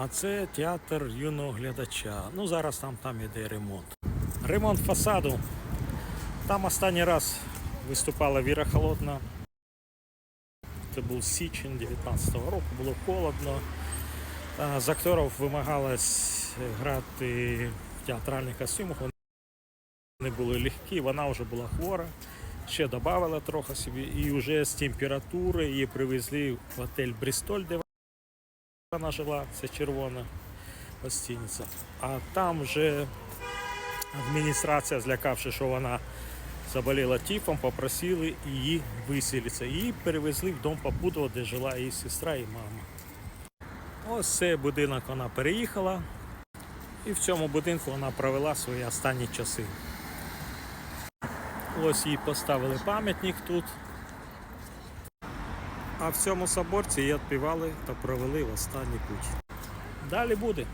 А це театр юного глядача. Ну зараз там, там іде ремонт. Ремонт фасаду. Там останній раз виступала Віра Холодна. Це був січень 19-го року, було холодно. З акторів вимагалось грати в театральних костюмах. Вони були легкі, вона вже була хвора. Ще додавала трохи собі. І вже з температури її привезли в готель Брістоль, де вона жила, це червона гостиниця. А там вже адміністрація, злякавши, що вона заболіла тифом, попросили її виселитися. Її перевезли в дом Попудова, де жила її сестра і мама. Ось цей будинок вона переїхала, і в цьому будинку вона провела свої останні часи. Ось їй поставили пам'ятник тут. А в цьому соборці її відпівали та провели в останній путь. Далі буде.